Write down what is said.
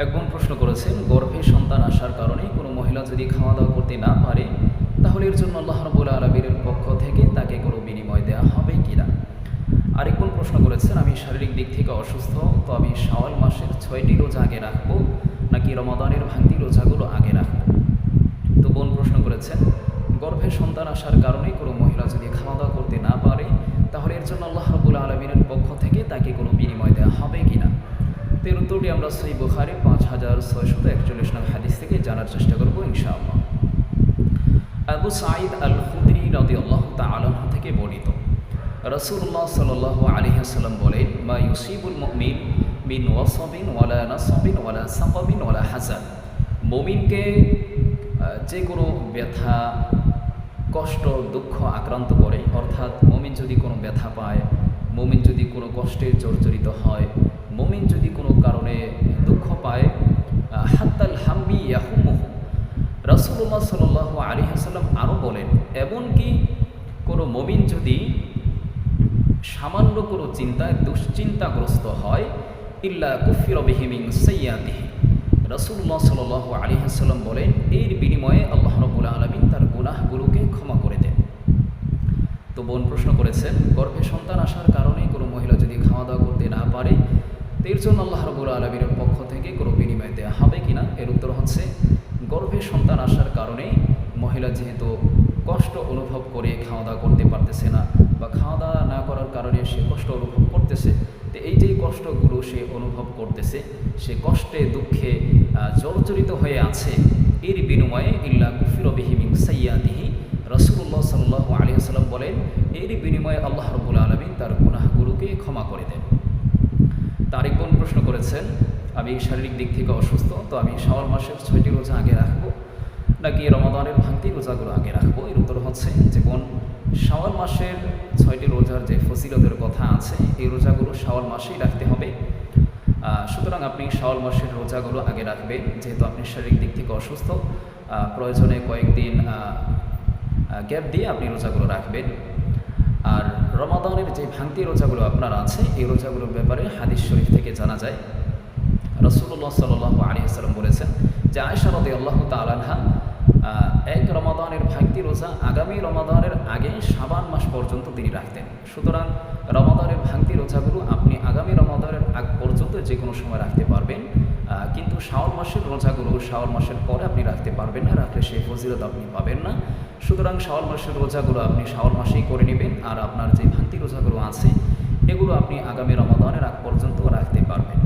এক বোন প্রশ্ন করেছেন, গর্ভে সন্তান আসার কারণে কোনো মহিলা যদি খাওয়া দাওয়া করতে না পারে, তাহলে এর জন্য আল্লাহ রবুল আলমীর পক্ষ থেকে তাকে কোনো বিনিময় দেওয়া হবে কি না আরেক বোন প্রশ্ন করেছেন, আমি শারীরিক দিক থেকে অসুস্থ, তো আমি শাওয়াল মাসের ছয়টি রোজা আগে রাখব, নাকি রমাদানের ভাঙতি রোজাগুলো আগে রাখব? তো বোন প্রশ্ন করেছেন, গর্ভে সন্তান আসার কারণে কোনো মহিলা যদি খাওয়া দাওয়া করতে না পারে, তাহলে এর জন্য আল্লাহ রবুল আলমিনের পক্ষ থেকে তাকে কোনো বিনিময় তো এর উত্তরটি আমরা সই বুখারে, পাঁচ হাজার ছয়শত একচল্লিশ নং হাদিস থেকে জানার চেষ্টা করব ইনশাআল্লাহ। আবু সাঈদ আল খুদরি রদি আল্লাহ তা তালহ থেকে বর্ণিত। রসুল্লাহ সাল আলিহাসাল্লাম বলেন বা ইউসিবুল মিন মিন ওয়াসবিন ওয়ালা নাসবিন ওয়ালা সাকবিন ওয়ালা হাসান মমিনকে যে কোনো ব্যথা, কষ্ট, দুঃখ আক্রান্ত করে। অর্থাৎ মমিন যদি কোনো ব্যথা পায়, মমিন যদি কোনো কষ্টে জর্জরিত হয় মমিন যদি কোনো কারণে দুঃখ পায় হাত্তাল হাম্বি ইয়াহুমুহু রাসুল্লাহ সাল আলী হাসাল্লাম আরও বলেন, এমনকি কোনো মমিন যদি সামান্য কোনো চিন্তায় দুশ্চিন্তাগ্রস্ত হয়, ইল্লা কুফির বিহিমিং সৈয়াদিহি রসুল্লাহ সাল আলী হাসাল্লাম বলেন, এর বিনিময়ে আল্লাহ রবুল আলমিন তার গুনাহগুলোকে ক্ষমা করে দেন। তো বোন প্রশ্ন করেছেন, গর্ভে সন্তান আসার কারণে কোনো মহিলা যদি খাওয়া দাওয়া করতে না পারে এর জন্য আল্লাহ রবুল আলমীর পক্ষ থেকে কোনো বিনিময় দেওয়া হবে কিনা? এর উত্তর হচ্ছে, গর্ভে সন্তান আসার কারণে মহিলা যেহেতু কষ্ট অনুভব করে খাওয়া দাওয়া করতে পারতেছে না বা খাওয়া দাওয়া না করার কারণে সে কষ্ট অনুভব করতেছে, তো এই যে কষ্টগুলো সে অনুভব করতেছে, সে কষ্টে, দুঃখে জর্জরিত হয়ে আছে। এর বিনিময়ে ইল্লা কুফির বিহিমিং সাইয়াদিহি রসুল্লাহ সাল্লাহ আলী সাল্লাম বলেন, এর বিনিময়ে আল্লাহ রবুল আলমিন তার গুনাহগুলোকে ক্ষমা করে দেন। তারিক বোন প্রশ্ন করেছেন, আমি শারীরিক দিক থেকে অসুস্থ, তো আমি শাওয়াল মাসের ছয়টি রোজা আগে রাখব, নাকি রমাদানের ভাঙতি রোজাগুলো আগে রাখব? এর উত্তর হচ্ছে যে, বোন, শাওয়াল মাসের ছয়টি রোজার যে ফসিলতের কথা আছে, এই রোজাগুলো শাওয়াল মাসেই রাখতে হবে। সুতরাং আপনি শাওয়াল মাসের রোজাগুলো আগে রাখবেন, যেহেতু আপনি শারীরিক দিক থেকে অসুস্থ প্রয়োজনে কয়েকদিন গ্যাপ দিয়ে আপনি রোজাগুলো রাখবেন। আর রমাদানের যে ভাঙতি রোজাগুলো আপনার আছে, এই রোজাগুলোর ব্যাপারে হাদিস শরীফ থেকে জানা যায়। রসুল্লাহ সাল আলী আসসালাম বলেছেন যে আয়সা রদি আল্লাহ তালানহা এক রমাদানের ভাঙতি রোজা আগামী রমাদানের আগে সাবান মাস পর্যন্ত তিনি রাখতেন। সুতরাং রমাদানের ভাঙতি রোজাগুলো আপনি আগামী রমাদানের আগ পর্যন্ত যে কোনো সময় রাখতে পারবেন। শাওয়াল মাসের রোজাগুলো শাওয়াল মাসের পরে আপনি রাখতে পারবেন না, রাখলে সেই ফজিলত আপনি পাবেন না। সুতরাং শাওয়াল মাসের রোজাগুলো আপনি শাওয়াল মাসেই করে নেবেন আর আপনার যে ভান্তি রোজাগুলো আছে, এগুলো আপনি আগামী রমাদানের আগ পর্যন্ত রাখতে পারবেন।